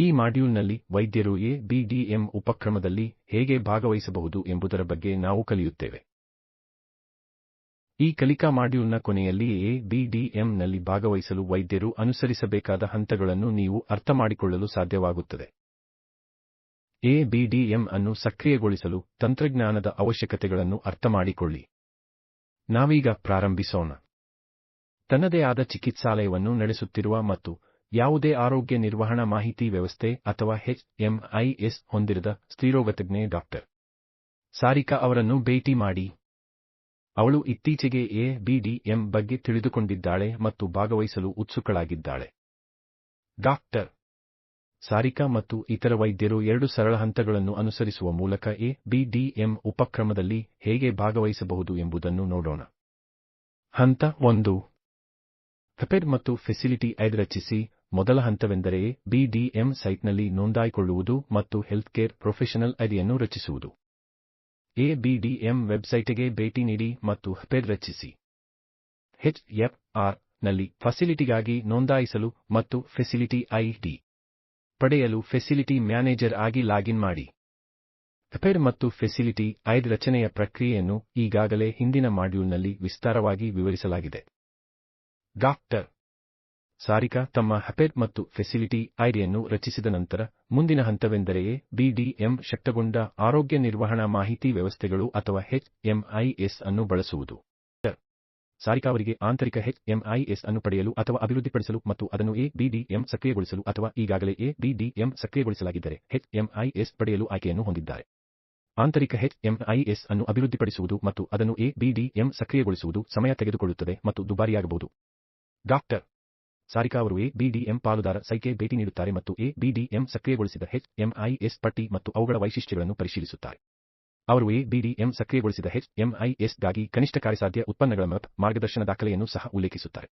ಈ ಮಾಡ್ಯೂಲ್ನಲ್ಲಿ ವೈದ್ಯರು ಎ ಬಿಡಿಎಂ ಉಪಕ್ರಮದಲ್ಲಿ ಹೇಗೆ ಭಾಗವಹಿಸಬಹುದು ಎಂಬುದರ ಬಗ್ಗೆ ನಾವು ಕಲಿಯುತ್ತೇವೆ. ಈ ಕಲಿಕಾ ಮಾಡ್ಯೂಲ್ನ ಕೊನೆಯಲ್ಲಿ ಎ ಬಿಡಿಎಂನಲ್ಲಿ ಭಾಗವಹಿಸಲು ವೈದ್ಯರು ಅನುಸರಿಸಬೇಕಾದ ಹಂತಗಳನ್ನು ನೀವು ಅರ್ಥಮಾಡಿಕೊಳ್ಳಲು ಸಾಧ್ಯವಾಗುತ್ತದೆ. ಎ ಬಿಡಿಎಂ ಅನ್ನು ಸಕ್ರಿಯಗೊಳಿಸಲು ತಂತ್ರಜ್ಞಾನದ ಅವಶ್ಯಕತೆಗಳನ್ನು ಅರ್ಥಮಾಡಿಕೊಳ್ಳಿ ನಾವೀಗ ಪ್ರಾರಂಭಿಸೋಣ. ತನ್ನದೇ ಆದ ಚಿಕಿತ್ಸಾಲಯವನ್ನು ನಡೆಸುತ್ತಿರುವ ಮತ್ತು ಯಾವುದೇ ಆರೋಗ್ಯ ನಿರ್ವಹಣಾ ಮಾಹಿತಿ ವ್ಯವಸ್ಥೆ ಅಥವಾ ಎಚ್ಎಂಐಎಸ್ ಹೊಂದಿರದ ಸ್ತ್ರೀರೋಗತಜ್ಞೆ ಡಾಕ್ಟರ್ ಸಾರಿಕಾ ಅವರನ್ನು ಭೇಟಿ ಮಾಡಿ. ಅವಳು ಇತ್ತೀಚೆಗೆ ಎ ಬಿಡಿಎಂ ಬಗ್ಗೆ ತಿಳಿದುಕೊಂಡಿದ್ದಾಳೆ ಮತ್ತು ಭಾಗವಹಿಸಲು ಉತ್ಸುಕಳಾಗಿದ್ದಾಳೆ. ಡಾಕ್ಟರ್ ಸಾರಿಕಾ ಮತ್ತು ಇತರ ವೈದ್ಯರು ಎರಡು ಸರಳ ಹಂತಗಳನ್ನು ಅನುಸರಿಸುವ ಮೂಲಕ ಎ ಬಿಡಿಎಂ ಉಪಕ್ರಮದಲ್ಲಿ ಹೇಗೆ ಭಾಗವಹಿಸಬಹುದು ಎಂಬುದನ್ನು ನೋಡೋಣ. ಹಂತ ಒಂದು. ಹೆಪೆಡ್ ಮತ್ತು ಫೆಸಿಲಿಟಿ ಐಡ್ ರಚಿಸಿ. ಮೊದಲ ಹಂತವೆಂದರೆ ಬಿಡಿಎಂ ಸೈಟ್ನಲ್ಲಿ ನೋಂದಾಯಿಕೊಳ್ಳುವುದು ಮತ್ತು ಹೆಲ್ತ್ಕೇರ್ ಪ್ರೊಫೆಷನಲ್ ಐಡಿಯನ್ನು ರಚಿಸುವುದು. ಎಬಿಡಿಎಂ ಬಿಡಿಎಂ ವೆಬ್ಸೈಟ್ಗೆ ಭೇಟಿ ನೀಡಿ ಮತ್ತು ಹೆಪೆಡ್ ರಚಿಸಿ. ಎಚ್ಎಫ್ಆರ್ನಲ್ಲಿ ಫೆಸಿಲಿಟಿಗಾಗಿ ನೋಂದಾಯಿಸಲು ಮತ್ತು ಫೆಸಿಲಿಟಿ ಐಡಿ ಪಡೆಯಲು ಫೆಸಿಲಿಟಿ ಮ್ಯಾನೇಜರ್ ಆಗಿ ಲಾಗಿನ್ ಮಾಡಿ. ಹೆಪೆಡ್ ಮತ್ತು ಫೆಸಿಲಿಟಿ ಐಡ್ ರಚನೆಯ ಪ್ರಕ್ರಿಯೆಯನ್ನು ಈಗಾಗಲೇ ಹಿಂದಿನ ಮಾಡ್ಯೂಲ್ನಲ್ಲಿ ವಿಸ್ತಾರವಾಗಿ ವಿವರಿಸಲಾಗಿದೆ. ಡಾಕ್ಟರ್ ಸಾರಿಕಾ ತಮ್ಮ ಹಪೆಟ್ ಮತ್ತು ಫೆಸಿಲಿಟಿ ಐಡಿಯನ್ನು ರಚಿಸಿದ ನಂತರ, ಮುಂದಿನ ಹಂತವೆಂದರೆ ಬಿಡಿಎಂ ಶಕ್ತಗೊಂಡ ಆರೋಗ್ಯ ನಿರ್ವಹಣಾ ಮಾಹಿತಿ ವ್ಯವಸ್ಥೆಗಳು ಅಥವಾ ಎಚ್ಎಂಐಎಸ್ ಅನ್ನು ಬಳಸುವುದು. ಸಾರಿಕಾ ಅವರಿಗೆ ಆಂತರಿಕ ಹೆಚ್ ಎಂಐಎಸ್ ಅನ್ನು ಪಡೆಯಲು ಅಥವಾ ಅಭಿವೃದ್ಧಿಪಡಿಸಲು ಮತ್ತು ಅದನ್ನು ಎ ಬಿಡಿಎಂ ಸಕ್ರಿಯಗೊಳಿಸಲು ಅಥವಾ ಈಗಾಗಲೇ ಎ ಬಿಡಿಎಂ ಸಕ್ರಿಯಗೊಳಿಸಲಾಗಿದ್ದರೆ ಎಚ್ಎಂಐಎಸ್ ಪಡೆಯಲು ಆಯ್ಕೆಯನ್ನು ಹೊಂದಿದ್ದಾರೆ. ಆಂತರಿಕ ಹೆಚ್ ಎಂಐಎಸ್ ಅನ್ನು ಅಭಿವೃದ್ಧಿಪಡಿಸುವುದು ಮತ್ತು ಅದನ್ನು ಎ ಬಿಡಿಎಂ ಸಕ್ರಿಯಗೊಳಿಸುವುದು ಸಮಯ ತೆಗೆದುಕೊಳ್ಳುತ್ತದೆ ಮತ್ತು ದುಬಾರಿಯಾಗಬಹುದು. ಡಾಕ್ಟರ್ ಸಾರಿಕಾ ಅವರು ಎ ಬಿಡಿಎಂ ಪಾಲುದಾರ ಸೈಟ್ಗೆ ಭೇಟಿ ನೀಡುತ್ತಾರೆ ಮತ್ತು ಎ ಸಕ್ರಿಯಗೊಳಿಸಿದ ಎಚ್ಎಂಐಎಸ್ ಪಟ್ಟಿ ಮತ್ತು ಅವುಗಳ ವೈಶಿಷ್ಟ್ಯಗಳನ್ನು ಪರಿಶೀಲಿಸುತ್ತಾರೆ. ಅವರು ಎ ಬಿಡಿಎಂ ಸಕ್ರಿಯಗೊಳಿಸಿದ ಎಚ್ಎಂಐಎಸ್ಗಾಗಿ ಕನಿಷ್ಠ ಕಾರ್ಯಸಾಧ್ಯ ಉತ್ಪನ್ನಗಳ ಮತ್ತು ಮಾರ್ಗದರ್ಶನ ದಾಖಲೆಯನ್ನು ಸಹ ಉಲ್ಲೇಖಿಸುತ್ತಾರೆ.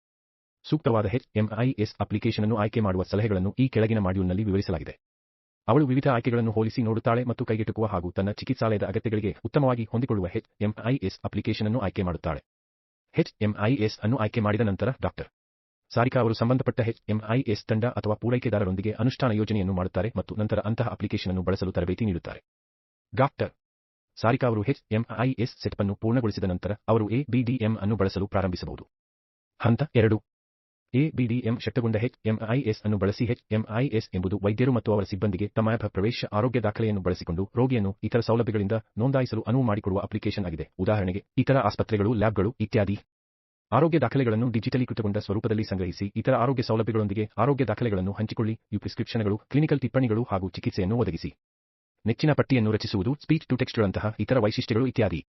ಸೂಕ್ತವಾದ ಎಚ್ಎಂಐಎಸ್ ಅಪ್ಲಿಕೇಶನ್ ಅನ್ನು ಆಯ್ಕೆ ಮಾಡುವ ಸಲಹೆಗಳನ್ನು ಈ ಕೆಳಗಿನ ಮಾಡ್ಯೂಲ್ನಲ್ಲಿ ವಿವರಿಸಲಾಗಿದೆ. ಅವಳು ವಿವಿಧ ಆಯ್ಕೆಗಳನ್ನು ಹೋಲಿಸಿ ನೋಡುತ್ತಾಳೆ ಮತ್ತು ಕೈಗೆಟುಕುವ ಹಾಗೂ ತನ್ನ ಚಿಕಿತ್ಸಾಲಯದ ಅಗತ್ಯಗಳಿಗೆ ಉತ್ತಮವಾಗಿ ಹೊಂದಿಕೊಳ್ಳುವ ಎಚ್ಎಂಐಎಸ್ ಅಪ್ಲಿಕೇಶನ್ ಅನ್ನು ಆಯ್ಕೆ ಮಾಡುತ್ತಾಳೆ. ಎಚ್ಎಂಐಎಸ್ ಅನ್ನು ಆಯ್ಕೆ ಮಾಡಿದ ನಂತರ ಡಾಕ್ಟರ್ ಸಾರಿಕಾ ಅವರು ಸಂಬಂಧಪಟ್ಟ ಎಚ್ಎಂಐಎಸ್ ತಂಡ ಅಥವಾ ಪೂರೈಕೆದಾರರೊಂದಿಗೆ ಅನುಷ್ಠಾನ ಯೋಜನೆಯನ್ನು ಮಾಡುತ್ತಾರೆ ಮತ್ತು ನಂತರ ಅಂತಹ ಅಪ್ಲಿಕೇಶನ್ ಅನ್ನು ಬಳಸಲು ತರಬೇತಿ ನೀಡುತ್ತಾರೆ. ಡಾಕ್ಟರ್ ಸಾರಿಕಾ ಅವರು ಎಚ್ಎಂಐಎಸ್ ಸೆಟಪ್ ಅನ್ನು ಪೂರ್ಣಗೊಳಿಸಿದ ನಂತರ ಅವರು ಎಬಿಡಿಎಂ ಅನ್ನು ಬಳಸಲು ಪ್ರಾರಂಭಿಸಬಹುದು. ಹಂತ ಎರಡು. ಎಬಿಡಿಎಂ ಬಿಡಿಎಂ ಶಕ್ತಗೊಂಡ ಎಚ್ಎಂಐಎಸ್ ಅನ್ನು ಬಳಸಿ ಎಚ್ಎಂಐಎಸ್ ಎಂಬುದು ವೈದ್ಯರು ಮತ್ತು ಅವರ ಸಿಬ್ಬಂದಿಗೆ ತಮ್ಮ ಪ್ರವೇಶ ಆರೋಗ್ಯ ದಾಖಲೆಯನ್ನು ಬಳಸಿಕೊಂಡು ರೋಗಿಯನ್ನು ಇತರ ಸೌಲಭ್ಯಗಳಿಂದ ನೋಂದಾಯಿಸಲು ಅನುವು ಮಾಡಿಕೊಡುವ ಅಪ್ಲಿಕೇಶನ್ ಆಗಿದೆ. ಉದಾಹರಣೆಗೆ ಇತರ ಆಸ್ಪತ್ರೆಗಳು, ಲ್ಯಾಬ್ಗಳು ಇತ್ಯಾದಿ. ಆರೋಗ್ಯ ದಾಖಲೆಗಳನ್ನು ಡಿಜಿಟಲೀಕೃತಗೊಂಡ ಸ್ವರೂಪದಲ್ಲಿ ಸಂಗ್ರಹಿಸಿ ಇತರ ಆರೋಗ್ಯ ಸೌಲಭ್ಯಗಳೊಂದಿಗೆ ಆರೋಗ್ಯ ದಾಖಲೆಗಳನ್ನು ಹಂಚಿಕೊಳ್ಳಿ, ಯು ಪ್ರಿಸ್ಕ್ರಿಪ್ಷನ್ಗಳು, ಕ್ಲಿನಿಕಲ್ ಟಿಪ್ಪಣಿಗಳು ಹಾಗೂ ಚಿಕಿತ್ಸೆಯನ್ನು ಒದಗಿಸಿ. ನೆಚ್ಚಿನ ಪಟ್ಟಿಯನ್ನು ರಚಿಸುವುದು, ಸ್ಪೀಚ್ ಟು ಟೆಕ್ಸ್ಟ್ಗಳಂತಹ ಇತರ ವೈಶಿಷ್ಟ್ಯಗಳು ಇತ್ಯಾದಿ.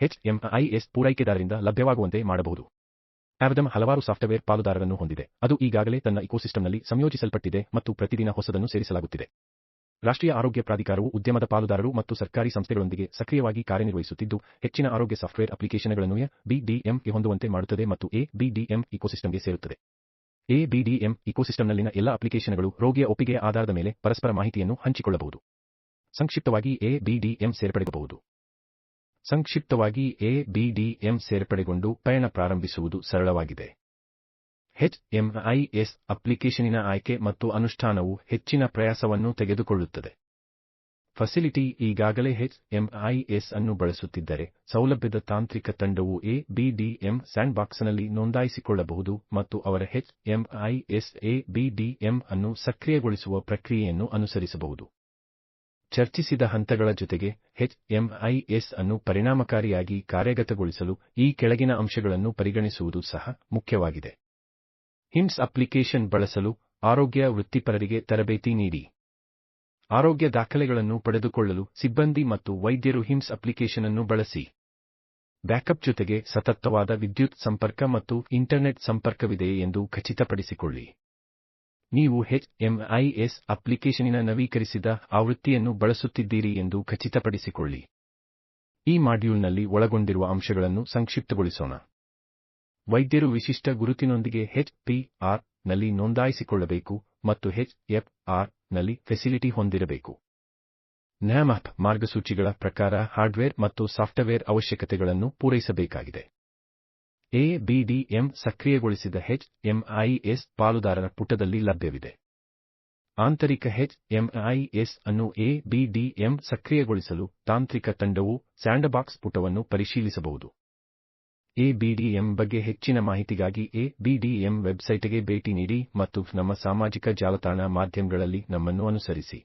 ಎಚ್ಎಂಐಎಸ್ ಪೂರೈಕೆದಾರರಿಂದ ಲಭ್ಯವಾಗುವಂತೆ ಮಾಡಬಹುದು. ಆವದಮ್ ಹಲವಾರು ಸಾಫ್ಟ್ವೇರ್ ಪಾಲುದಾರರನ್ನು ಹೊಂದಿದೆ. ಅದು ಈಗಾಗಲೇ ತನ್ನ ಇಕೋಸಿಸ್ಟಂನಲ್ಲಿ ಸಂಯೋಜಿಸಲ್ಪಟ್ಟಿದೆ ಮತ್ತು ಪ್ರತಿದಿನ ಹೊಸದನ್ನು ಸೇರಿಸಲಾಗುತ್ತಿದೆ. ರಾಷ್ಟ್ರೀಯ ಆರೋಗ್ಯ ಪ್ರಾಧಿಕಾರವು ಉದ್ಯಮದ ಪಾಲುದಾರರು ಮತ್ತು ಸರ್ಕಾರಿ ಸಂಸ್ಥೆಗಳೊಂದಿಗೆ ಸಕ್ರಿಯವಾಗಿ ಕಾರ್ಯನಿರ್ವಹಿಸುತ್ತಿದ್ದು, ಹೆಚ್ಚಿನ ಆರೋಗ್ಯ ಸಾಫ್ಟ್ವೇರ್ ಅಪ್ಲಿಕೇಶನ್ಗಳನ್ನು ಬಿಡಿಎಂಗೆ ಹೊಂದುವಂತೆ ಮಾಡುತ್ತದೆ ಮತ್ತು ಎಬಿಡಿಎಂ ಬಿಡಿಎಂ ಇಕೋಸಿಸ್ಟಮ್ಗೆ ಸೇರುತ್ತದೆ. ಎಬಿಡಿಎಂ ಬಿಡಿಎಂ ಇಕೋಸಿಸ್ಟಮ್ನಲ್ಲಿನ ಎಲ್ಲ ಅಪ್ಲಿಕೇಶನ್ಗಳು ರೋಗಿಯ ಒಪ್ಪಿಗೆಯ ಆಧಾರದ ಮೇಲೆ ಪರಸ್ಪರ ಮಾಹಿತಿಯನ್ನು ಹಂಚಿಕೊಳ್ಳಬಹುದು. ಸಂಕ್ಷಿಪ್ತವಾಗಿ ಎಬಿಡಿಎಂ ಬಿಡಿಎಂ ಸೇರ್ಪಡೆಗಬಹುದು ಸಂಕ್ಷಿಪ್ತವಾಗಿ ಎಬಿಡಿಎಂ ಬಿಡಿಎಂ ಸೇರ್ಪಡೆಗೊಂಡು ಪಯಣ ಪ್ರಾರಂಭಿಸುವುದು ಸರಳವಾಗಿದೆ. ಎಚ್ಎಂಐಎಸ್ ಅಪ್ಲಿಕೇಶನಿನ ಆಯ್ಕೆ ಮತ್ತು ಅನುಷ್ಠಾನವು ಹೆಚ್ಚಿನ ಪ್ರಯಾಸವನ್ನು ತೆಗೆದುಕೊಳ್ಳುತ್ತದೆ. ಫೆಸಿಲಿಟಿ ಈಗಾಗಲೇ ಎಚ್ಎಂಐಎಸ್ ಅನ್ನು ಬಳಸುತ್ತಿದ್ದರೆ ಸೌಲಭ್ಯದ ತಾಂತ್ರಿಕ ತಂಡವು ಎ ಬಿಡಿಎಂ ಸ್ಯಾಂಡ್ಬಾಕ್ಸ್ನಲ್ಲಿ ನೋಂದಾಯಿಸಿಕೊಳ್ಳಬಹುದು ಮತ್ತು ಅವರ HMIS ಎ ಬಿಡಿಎಂ ಅನ್ನು ಸಕ್ರಿಯಗೊಳಿಸುವ ಪ್ರಕ್ರಿಯೆಯನ್ನು ಅನುಸರಿಸಬಹುದು. ಚರ್ಚಿಸಿದ ಹಂತಗಳ ಜೊತೆಗೆ ಎಚ್ಎಂಐಎಸ್ ಅನ್ನು ಪರಿಣಾಮಕಾರಿಯಾಗಿ ಕಾರ್ಯಗತಗೊಳಿಸಲು ಈ ಕೆಳಗಿನ ಅಂಶಗಳನ್ನು ಪರಿಗಣಿಸುವುದು ಸಹ ಮುಖ್ಯವಾಗಿದೆ. ಹಿಮ್ಸ್ ಅಪ್ಲಿಕೇಶನ್ ಬಳಸಲು ಆರೋಗ್ಯ ವೃತ್ತಿಪರರಿಗೆ ತರಬೇತಿ ನೀಡಿ. ಆರೋಗ್ಯ ದಾಖಲೆಗಳನ್ನು ಪಡೆದುಕೊಳ್ಳಲು ಸಿಬ್ಬಂದಿ ಮತ್ತು ವೈದ್ಯರು ಹಿಮ್ಸ್ ಅಪ್ಲಿಕೇಶನ್ ಅನ್ನು ಬಳಸಿ. ಬ್ಯಾಕಪ್ ಜೊತೆಗೆ ಸತತವಾದ ವಿದ್ಯುತ್ ಸಂಪರ್ಕ ಮತ್ತು ಇಂಟರ್ನೆಟ್ ಸಂಪರ್ಕವಿದೆ ಎಂದು ಖಚಿತಪಡಿಸಿಕೊಳ್ಳಿ. ನೀವು ಎಚ್ಎಂಐಎಸ್ ಅಪ್ಲಿಕೇಶನಿನ ನವೀಕರಿಸಿದ ಆವೃತ್ತಿಯನ್ನು ಬಳಸುತ್ತಿದ್ದೀರಿ ಎಂದು ಖಚಿತಪಡಿಸಿಕೊಳ್ಳಿ. ಈ ಮಾಡ್ಯೂಲ್ನಲ್ಲಿ ಒಳಗೊಂಡಿರುವ ಅಂಶಗಳನ್ನು ಸಂಕ್ಷಿಪ್ತಗೊಳಿಸೋಣ. ವೈದ್ಯರು ವಿಶಿಷ್ಟ ಗುರುತಿನೊಂದಿಗೆ ಎಚ್ಪಿಆರ್ನಲ್ಲಿ ನೋಂದಾಯಿಸಿಕೊಳ್ಳಬೇಕು ಮತ್ತು ಹೆಚ್ ಎಫ್ ಆರ್ನಲ್ಲಿ ಫೆಸಿಲಿಟಿ ಹೊಂದಿರಬೇಕು. ನ್ಯಾಮಪ್ ಮಾರ್ಗಸೂಚಿಗಳ ಪ್ರಕಾರ ಹಾರ್ಡ್ವೇರ್ ಮತ್ತು ಸಾಫ್ಟ್ವೇರ್ ಅವಶ್ಯಕತೆಗಳನ್ನು ಪೂರೈಸಬೇಕಾಗಿದೆ. ಎಬಿಡಿಎಂ ಸಕ್ರಿಯಗೊಳಿಸಿದ ಸಕ್ರಿಯಗೊಳಿಸಿದ ಎಚ್ಎಂಐಎಸ್ ಪಾಲುದಾರರ ಪುಟದಲ್ಲಿ ಲಭ್ಯವಿದೆ. ಆಂತರಿಕ ಹೆಚ್ ಎಂಐಎಸ್ ಅನ್ನು ಎ.ಬಿ.ಡಿ.ಎಂ ಸಕ್ರಿಯಗೊಳಿಸಲು ತಾಂತ್ರಿಕ ತಂಡವು ಸ್ಯಾಂಡ್ಬಾಕ್ಸ್ ಪುಟವನ್ನು ಪರಿಶೀಲಿಸಬಹುದು. ಎ.ಬಿ.ಡಿ.ಎಂ ಬಗ್ಗೆ ಹೆಚ್ಚಿನ ಮಾಹಿತಿಗಾಗಿ ಎ.ಬಿ.ಡಿ.ಎಂ ವೆಬ್ಸೈಟ್ಗೆ ಭೇಟಿ ನೀಡಿ ಮತ್ತು ನಮ್ಮ ಸಾಮಾಜಿಕ ಜಾಲತಾಣ ಮಾಧ್ಯಮಗಳಲ್ಲಿ ನಮ್ಮನ್ನು ಅನುಸರಿಸಿ.